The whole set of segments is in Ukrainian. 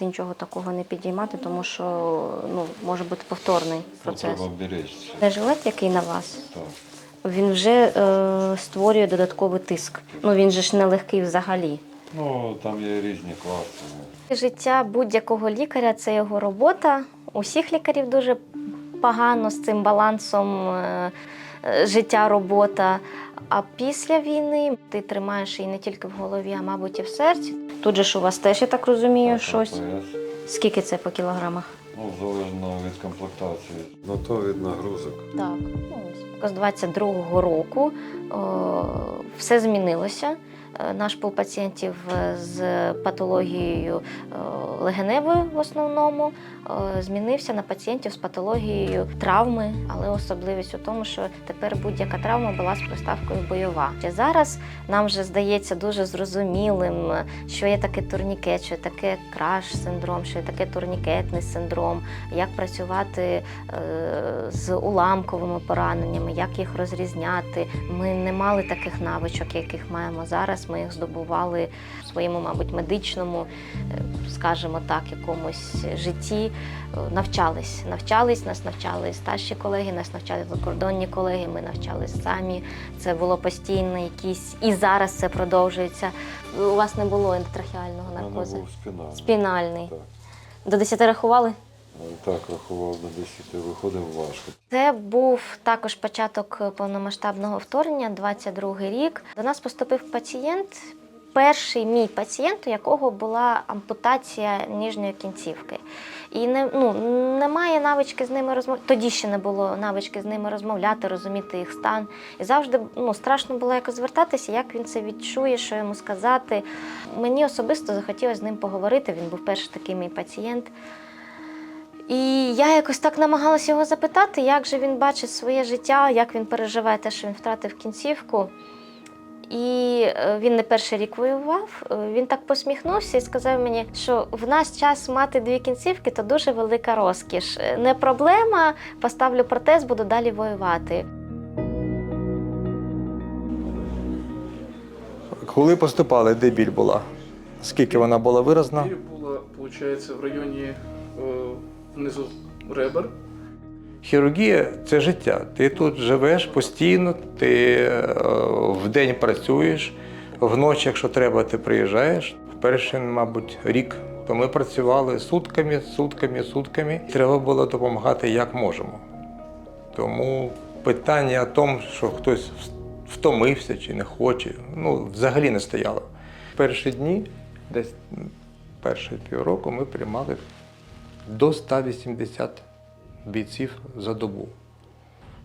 Нічого такого не підіймати, тому що ну, може бути повторний процес. Це жилет, який на вас, Так. він вже е, створює додатковий тиск. Ну він же ж не легкий взагалі. Ну, там є різні класи. Життя будь-якого лікаря це його робота. У всіх лікарів дуже погано з цим балансом е, е, життя, робота. А після війни ти тримаєш її не тільки в голові, а мабуть і в серці. Тут же ж у вас теж, я так розумію, Так, щось. Скільки це по кілограмах? Ну, залежно від комплектації. Ну, то від нагрузок. Так, ну, ось. з 22-го року о, все змінилося. Е, Наш пул пацієнтів е, з патологією е, легеневою в основному е, змінився на пацієнтів з патологією травми, але особливість у тому, що тепер будь-яка травма була з приставкою бойова. Зараз нам вже здається дуже зрозумілим, е, що є таке турнікет, що є таке краш синдром, що є таке турнікетний синдром, як працювати е, з уламковими пораненнями, як їх розрізняти. Ми не мали таких навичок, яких маємо зараз. Ми їх здобували в своєму, мабуть, медичному, е, скажімо так, якомусь житті. Е, Навчались, навчались, нас навчали старші колеги, нас навчали закордонні колеги. Ми навчались самі. Це було постійно якісь, і зараз це продовжується. У вас не було ендотрахеального наркозу? спінальний. Спінальний. Так. До 10 рахували? Так, рахував до 10, виходив важко. Це був також початок повномасштабного вторгнення, 22 рік. До нас поступив пацієнт. Перший мій пацієнт, у якого була ампутація ніжньої кінцівки. І не, ну, немає навички з ними розмовляти. Тоді ще не було навички з ними розмовляти, розуміти їх стан. І завжди ну, страшно було якось звертатися, як він це відчує, що йому сказати. Мені особисто захотілося з ним поговорити. Він був перший такий мій пацієнт. І я якось так намагалася його запитати, як же він бачить своє життя, як він переживає те, що він втратив кінцівку. І е, він не перший рік воював. Е, Він так посміхнувся і сказав мені, що в нас час мати дві кінцівки то дуже велика розкіш. Е, Не проблема, поставлю протез, буду далі воювати. Коли поступали, де біль була? Скільки вона була виразна? Біль була, виходить, в районі внизу ребер. Хірургія це життя. Ти тут живеш постійно, ти е, вдень працюєш, вночі, якщо треба, ти приїжджаєш. Перший, мабуть, рік то ми працювали сутками, сутками, сутками. Треба було допомагати як можемо. Тому питання о тому, що хтось втомився чи не хоче, ну, взагалі не стояло. Перші дні, десь перші півроку, ми приймали до 180 бійців за добу.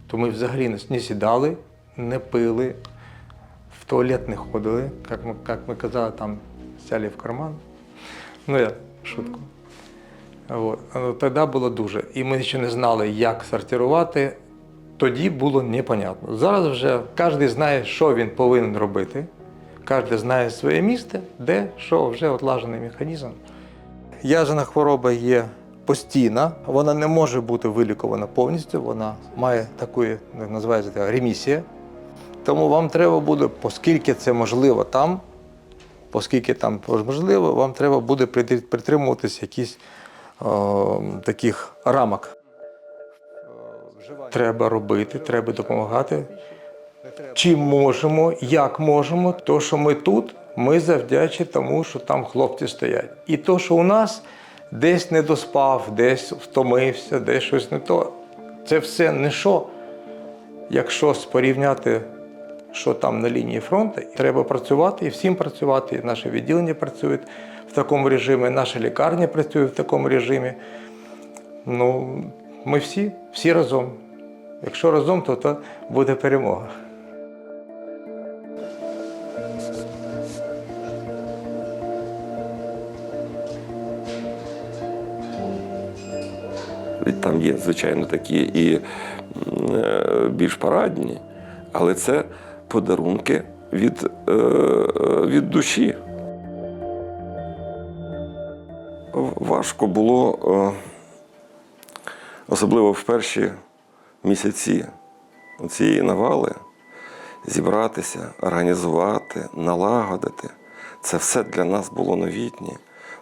То ми взагалі не- сідали, не пили, в туалет не ходили, як ми, як ми казали, там сяли в карман. Ну, я шутку. От. Ну, Тоді було дуже. І ми ще не знали, як сортувати. Тоді було непонятно. Зараз вже кожен знає, що він повинен робити. Кожен знає своє місце, де що вже отлажений механізм. Язина хвороба є постійна, вона не може бути вилікувана повністю, вона має таку, називається ремісія. Тому вам треба буде, оскільки це можливо там, оскільки там можливо, вам треба буде притри- притримуватись якісь о, таких рамок. Треба робити, треба допомагати. Чим можемо, як можемо. То, що ми тут, ми завдячі тому, що там хлопці стоять. І то, що у нас десь не доспав, десь втомився, десь щось не то. Це все не що. Якщо порівняти, що там на лінії фронту, треба працювати і всім працювати. І Наше відділення працює в такому режимі, наша лікарня працює в такому режимі. Ну, ми всі, всі разом. Якщо разом, то, то буде перемога. Там є, звичайно, такі і е, більш парадні, але це подарунки від, е, від душі. Важко було е, особливо в перші місяці цієї навали, зібратися, організувати, налагодити. Це все для нас було новітнє.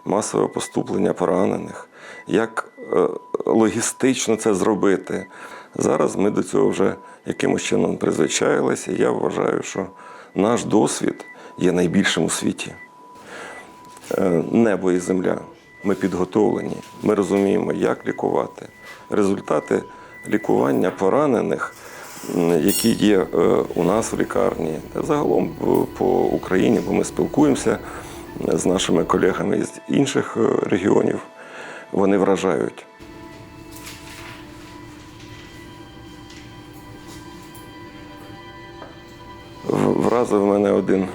Масове поступлення поранених, як е, логістично це зробити. Зараз ми до цього вже якимось чином призвичаїлися. Я вважаю, що наш досвід є найбільшим у світі. Е, Небо і земля. Ми підготовлені, ми розуміємо, як лікувати. Результати лікування поранених, які є е, у нас в лікарні, загалом по Україні, бо ми спілкуємося з нашими колегами з інших регіонів, вони вражають. Вразив мене один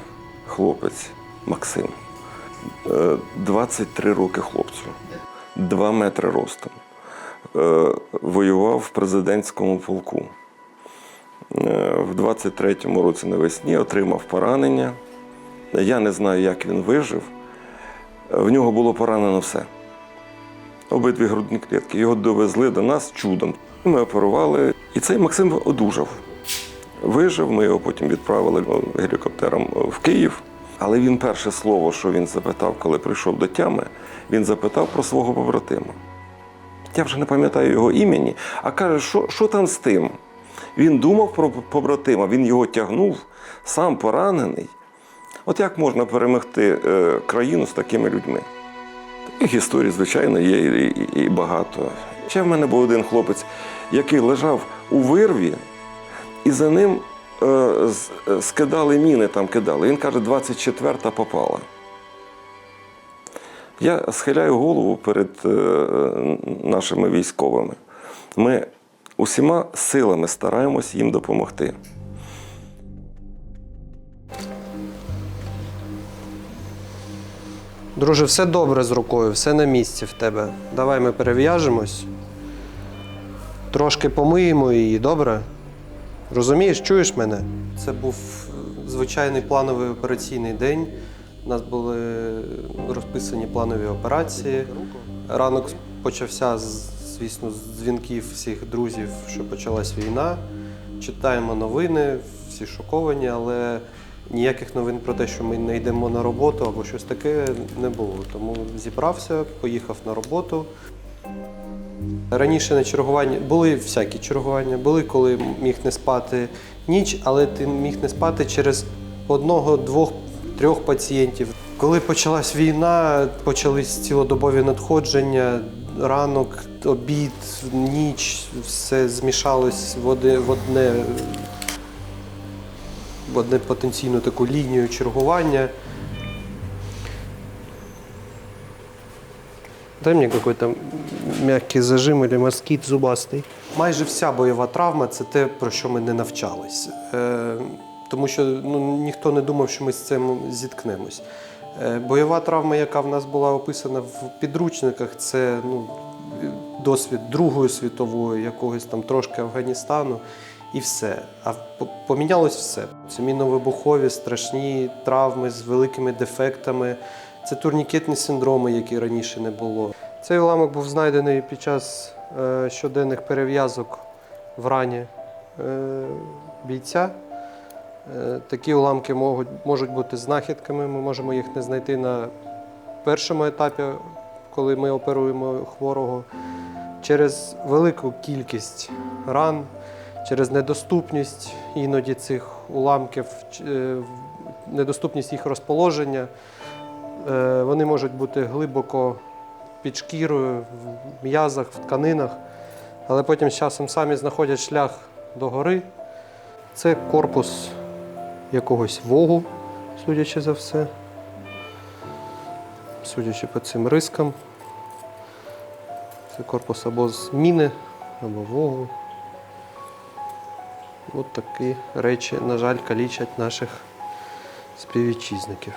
хлопець Максим. Е, 23 роки хлопцю, 2 метри ростом. Е, Воював в президентському полку. Е, В 23-му році навесні отримав поранення. Я не знаю, як він вижив. Е, В нього було поранено все. Обидві грудні клітки. Його довезли до нас чудом. Ми оперували, і цей Максим одужав. Вижив, ми його потім відправили е, гелікоптером в Київ. Але він перше слово, що він запитав, коли прийшов до тями, він запитав про свого побратима. Я вже не пам'ятаю його імені, а каже, що, що там з тим? Він думав про побратима, він його тягнув, сам поранений. От як можна перемогти е, країну з такими людьми? Таких історій, звичайно, є і, і, і багато. Ще в мене був один хлопець, який лежав у вирві, і за ним е, з- е, скидали міни, там кидали. Він каже, 24-та попала. Я схиляю голову перед е, нашими військовими. Ми усіма силами стараємось їм допомогти. Друже, все добре з рукою, все на місці в тебе. Давай ми перев'яжемось. Трошки помиємо її, добре? Розумієш, чуєш мене? Це був е, звичайний плановий операційний день. У нас були розписані планові операції. Ранок почався, звісно, з дзвінків всіх друзів, що почалась війна. Читаємо новини, всі шоковані, але ніяких новин про те, що ми не йдемо на роботу або щось таке, не було. Тому зібрався, поїхав на роботу. Раніше на чергуванні були всякі чергування, були, коли міг не спати ніч, але ти міг не спати через одного, двох, трьох пацієнтів. Коли почалась війна, почались цілодобові надходження, ранок, обід, ніч, все змішалось в одне, одне потенційну таку лінію чергування. Дай мне какой-то м'який зажим или москіт зубастий. Майже вся бойова травма це те, про що ми не навчались. Е, тому що ну, ніхто не думав, що ми з цим зіткнемось. Е, бойова травма, яка в нас була описана в підручниках, це ну, досвід Другої світової, якогось там трошки Афганістану. І все. А помінялось все. Це міновибухові, страшні травми з великими дефектами. Це турнікетні синдроми, які раніше не було. Цей уламок був знайдений під час е, щоденних перев'язок в рані е, бійця. Е, такі уламки можуть, можуть бути знахідками. Ми можемо їх не знайти на першому етапі, коли ми оперуємо хворого. Через велику кількість ран, через недоступність іноді цих уламків, е, недоступність їх розположення. Е, Вони можуть бути глибоко під шкірою, в м'язах, в тканинах, але потім з часом самі знаходять шлях до гори. Це корпус якогось вогу, судячи за все. Судячи по цим рискам. Це корпус або з міни, або вогу. От такі речі, на жаль, калічать наших співвітчизників.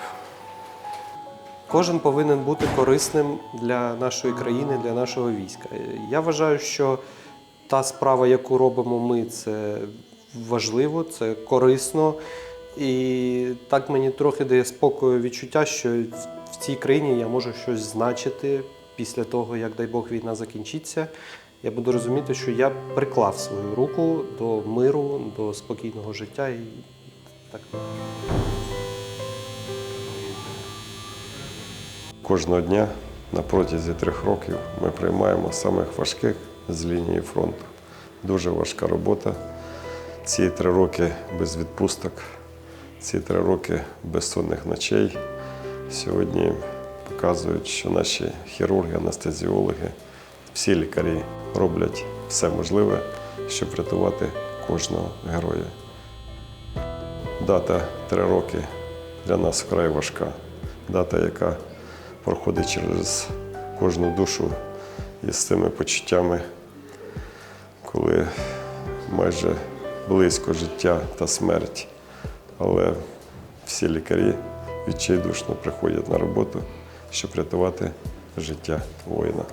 Кожен повинен бути корисним для нашої країни, для нашого війська. Я вважаю, що та справа, яку робимо ми, це важливо, це корисно. І так мені трохи дає спокою відчуття, що в цій країні я можу щось значити після того, як дай Бог війна закінчиться. Я буду розуміти, що я приклав свою руку до миру, до спокійного життя і так. Кожного дня на протязі трьох років ми приймаємо самих важких з лінії фронту. Дуже важка робота. Ці три роки без відпусток, ці три роки безсонних ночей сьогодні показують, що наші хірурги, анестезіологи, всі лікарі роблять все можливе, щоб врятувати кожного героя. Дата три роки для нас вкрай важка. Дата, яка проходить через кожну душу із тими почуттями, коли майже близько життя та смерть. Але всі лікарі відчайдушно приходять на роботу, щоб рятувати життя воїна.